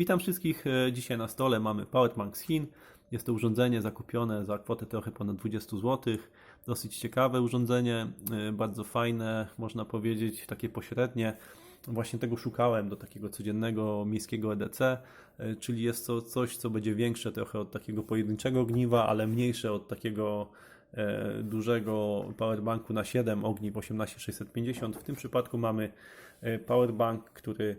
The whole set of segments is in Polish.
Witam wszystkich. E, Dzisiaj na stole mamy Powerbank z Chin. Jest to urządzenie zakupione za kwotę trochę ponad 20 zł. Dosyć ciekawe urządzenie, e, bardzo fajne, można powiedzieć, takie pośrednie. Właśnie tego szukałem do takiego codziennego miejskiego EDC, e, czyli jest to coś, co będzie większe trochę od takiego pojedynczego ogniwa, ale mniejsze od takiego dużego powerbanku na 7 ogniw 18650. W tym przypadku mamy powerbank, który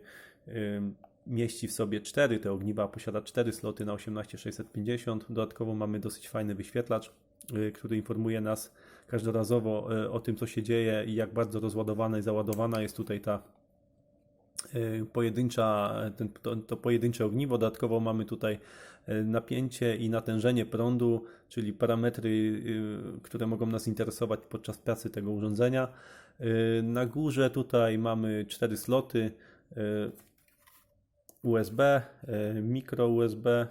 mieści w sobie 4 te ogniwa, posiada 4 sloty na 18650. Dodatkowo mamy dosyć fajny wyświetlacz, y, który informuje nas każdorazowo y, o tym, co się dzieje i jak bardzo rozładowana i załadowana jest tutaj ta y, pojedyncza, ten, to, to pojedyncze ogniwo. Dodatkowo mamy tutaj napięcie i natężenie prądu, czyli parametry, które mogą nas interesować podczas pracy tego urządzenia. Na górze tutaj mamy cztery sloty. USB, e, mikro USB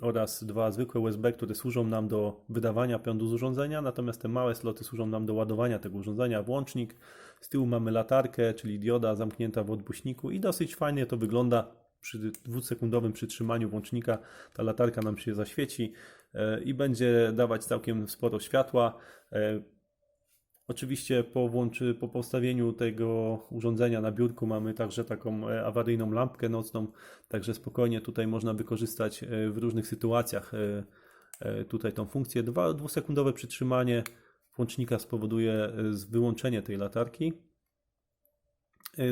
oraz dwa zwykłe USB, które służą nam do wydawania prądu z urządzenia, natomiast te małe sloty służą nam do ładowania tego urządzenia. Włącznik, z tyłu mamy latarkę, czyli dioda zamknięta w odpuśniku i dosyć fajnie to wygląda przy dwusekundowym przytrzymaniu włącznika. Ta latarka nam się zaświeci e, i będzie dawać całkiem sporo światła. Oczywiście po, włączy, po postawieniu tego urządzenia na biurku mamy także taką e, awaryjną lampkę nocną, także spokojnie tutaj można wykorzystać e, w różnych sytuacjach e, tutaj tą funkcję. Dwa, dwusekundowe przytrzymanie włącznika spowoduje wyłączenie tej latarki.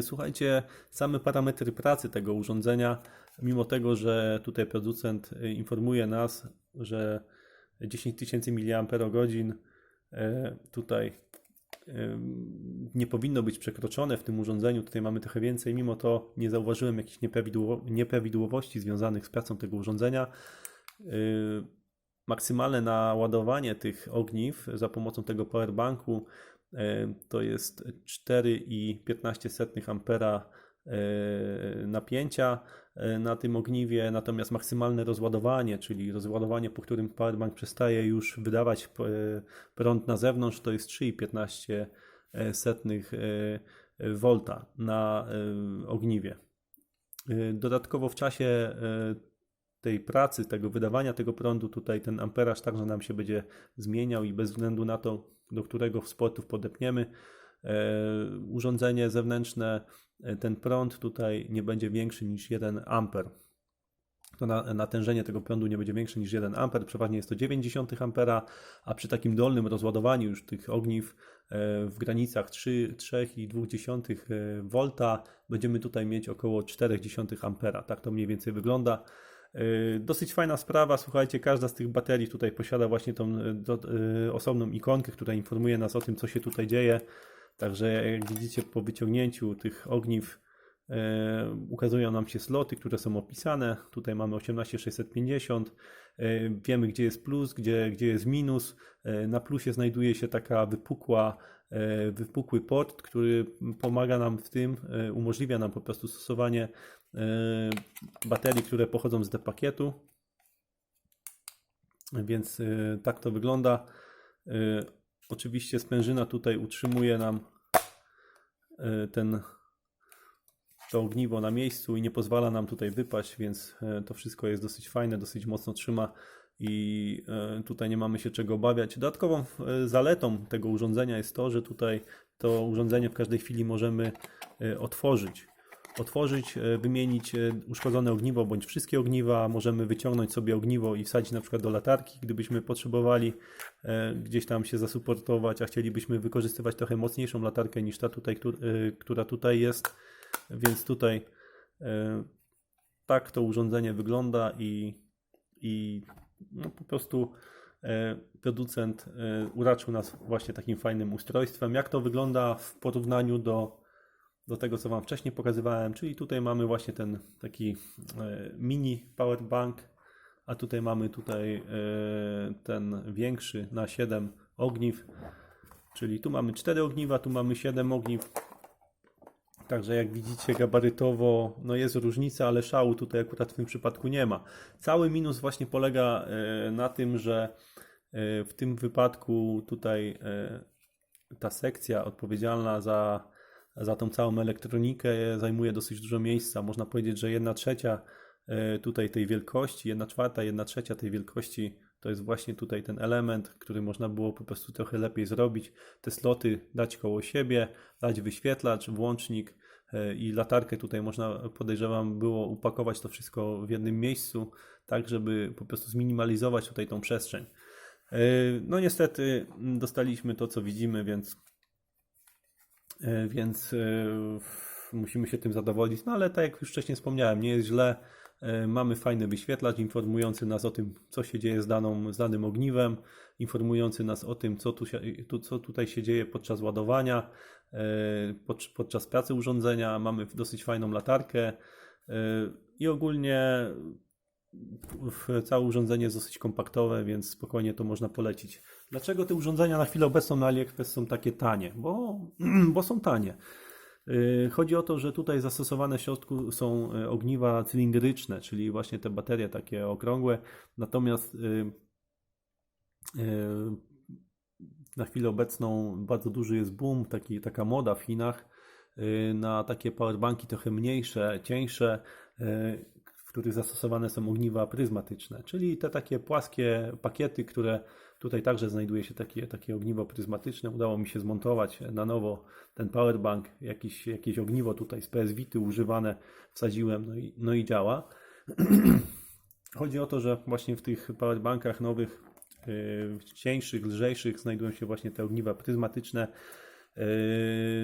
Słuchajcie, same parametry pracy tego urządzenia, mimo tego, że tutaj producent informuje nas, że 10 tysięcy mAh tutaj nie powinno być przekroczone w tym urządzeniu. Tutaj mamy trochę więcej, mimo to nie zauważyłem jakichś nieprawidłowo- nieprawidłowości związanych z pracą tego urządzenia. Maksymalne naładowanie tych ogniw za pomocą tego powerbanku to jest 4,15 ampera napięcia yy, na tym ogniwie, natomiast maksymalne rozładowanie, czyli rozładowanie, po którym powerbank przestaje już wydawać yy, prąd na zewnątrz, to jest 3,15 setnych yy, volta na ogniwie. Dodatkowo w czasie tej pracy, tego wydawania tego prądu, tutaj ten amperaż także nam się będzie zmieniał i bez względu na to, do którego z portów podepniemy e, urządzenie zewnętrzne, e, ten prąd tutaj nie będzie większy niż 1 amper. To na, natężenie tego prądu nie będzie większe niż 1 amper, przeważnie jest to 0,9 ampera, a przy takim dolnym rozładowaniu już tych ogniw e, w granicach 3, 3,2 V będziemy tutaj mieć około 0,4 ampera. Tak to mniej więcej wygląda. Dosyć fajna sprawa, słuchajcie, każda z tych baterii tutaj posiada właśnie tą osobną ikonkę, która informuje nas o tym, co się tutaj dzieje. Także jak widzicie po wyciągnięciu tych ogniw yy, ukazują nam się sloty, które są opisane. Tutaj mamy 18650. Yy, Wiemy, gdzie jest plus, gdzie, gdzie jest minus. Yy, Na plusie znajduje się taka wypukła, wypukły port, który pomaga nam w tym, umożliwia nam po prostu stosowanie baterii, które pochodzą z D-pakietu. Więc tak to wygląda. Oczywiście sprężyna tutaj utrzymuje nam y, ten, to ogniwo na miejscu i nie pozwala nam tutaj wypaść, więc y, to wszystko jest dosyć fajne, dosyć mocno trzyma i y, tutaj nie mamy się czego obawiać. Dodatkową zaletą tego urządzenia jest to, że tutaj to urządzenie w każdej chwili możemy otworzyć otworzyć, e, wymienić e, uszkodzone ogniwo bądź wszystkie ogniwa. Możemy wyciągnąć sobie ogniwo i wsadzić na przykład do latarki, gdybyśmy potrzebowali e, gdzieś tam się zasuportować, a chcielibyśmy wykorzystywać trochę mocniejszą latarkę niż ta tutaj, któr- która tutaj jest. Więc tutaj tak to urządzenie wygląda i, i no, po prostu producent uraczył nas właśnie takim fajnym ustrojstwem. Jak to wygląda w porównaniu do do tego, co Wam wcześniej pokazywałem, czyli tutaj mamy właśnie ten taki e, mini powerbank, a tutaj mamy tutaj e, ten większy na 7 ogniw, czyli tu mamy 4 ogniwa, tu mamy 7 ogniw. Także jak widzicie gabarytowo no jest różnica, ale szału tutaj akurat w tym przypadku nie ma. Cały minus właśnie polega e, na tym, że w tym wypadku tutaj ta sekcja odpowiedzialna za za tą całą elektronikę zajmuje dosyć dużo miejsca. Można powiedzieć, że jedna trzecia e, tutaj tej wielkości, 1 czwarta, 1 trzecia tej wielkości to jest właśnie tutaj ten element, który można było po prostu trochę lepiej zrobić. Te sloty dać koło siebie, dać wyświetlacz, włącznik e, i latarkę tutaj można, podejrzewam, było upakować to wszystko w jednym miejscu, tak żeby po prostu zminimalizować tutaj tą przestrzeń. E, No niestety dostaliśmy to, co widzimy, więc więc e, musimy się tym zadowolić. No ale tak jak już wcześniej wspomniałem, nie jest źle. E, Mamy fajny wyświetlacz informujący nas o tym, co się dzieje z, daną, z danym ogniwem, informujący nas o tym, co, tu się, tu, co tutaj się dzieje podczas ładowania, e, pod, podczas pracy urządzenia. Mamy dosyć fajną latarkę e, i ogólnie całe urządzenie jest dosyć kompaktowe, więc spokojnie to można polecić. Dlaczego te urządzenia na chwilę obecną na AliExpress są takie tanie? Bo, bo są tanie. Yy, Chodzi o to, że tutaj zastosowane w środku są y, ogniwa cylindryczne, czyli właśnie te baterie takie okrągłe, natomiast yy, na chwilę obecną bardzo duży jest boom, taki, taka moda w Chinach na takie powerbanki trochę mniejsze, cieńsze, których zastosowane są ogniwa pryzmatyczne, czyli te takie płaskie pakiety, które tutaj także znajduje się takie, takie ogniwo pryzmatyczne. Udało mi się zmontować na nowo ten powerbank, jakiś, jakieś ogniwo tutaj z PS Vity używane wsadziłem, no i, no i działa. Chodzi o to, że właśnie w tych powerbankach nowych, yy, cieńszych, lżejszych znajdują się właśnie te ogniwa pryzmatyczne. Yy,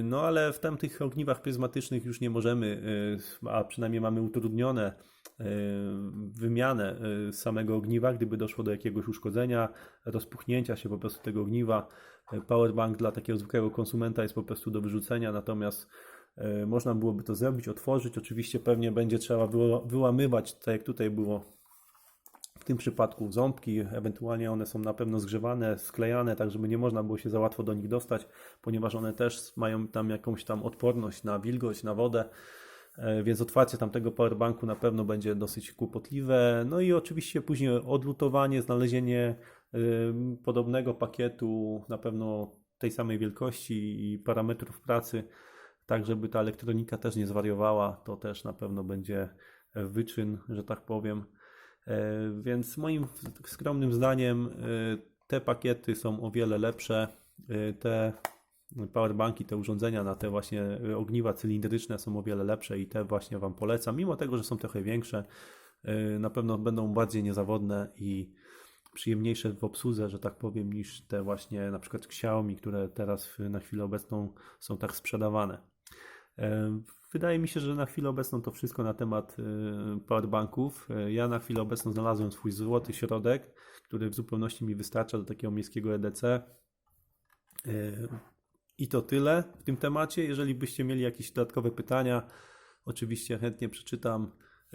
No ale w tamtych ogniwach pryzmatycznych już nie możemy, yy, a przynajmniej mamy utrudnione wymianę yy, samego ogniwa, gdyby doszło do jakiegoś uszkodzenia, rozpuchnięcia się po prostu tego ogniwa. Yy, Powerbank dla takiego zwykłego konsumenta jest po prostu do wyrzucenia, natomiast można byłoby to zrobić, otworzyć. Oczywiście pewnie będzie trzeba wyła- wyłamywać, tak jak tutaj było w tym przypadku ząbki, ewentualnie one są na pewno zgrzewane, sklejane, tak żeby nie można było się za łatwo do nich dostać, ponieważ one też mają tam jakąś tam odporność na wilgoć, na wodę, więc otwarcie tamtego powerbanku na pewno będzie dosyć kłopotliwe. No i oczywiście później odlutowanie, znalezienie y, podobnego pakietu, na pewno tej samej wielkości i parametrów pracy, tak żeby ta elektronika też nie zwariowała, to też na pewno będzie wyczyn, że tak powiem. E, Więc moim skromnym zdaniem e, te pakiety są o wiele lepsze. E, Te powerbanki, te urządzenia na te właśnie ogniwa cylindryczne są o wiele lepsze i te właśnie Wam polecam. Mimo tego, że są trochę większe, e, na pewno będą bardziej niezawodne i przyjemniejsze w obsłudze, że tak powiem, niż te właśnie na przykład Xiaomi, które teraz na chwilę obecną są tak sprzedawane. E, Wydaje mi się, że na chwilę obecną to wszystko na temat e, powerbanków. Ja na chwilę obecną znalazłem swój złoty środek, który w zupełności mi wystarcza do takiego miejskiego EDC. I to tyle w tym temacie. Jeżeli byście mieli jakieś dodatkowe pytania, oczywiście chętnie przeczytam.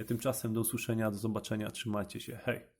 Tymczasem do usłyszenia, do zobaczenia. Trzymajcie się. Hej!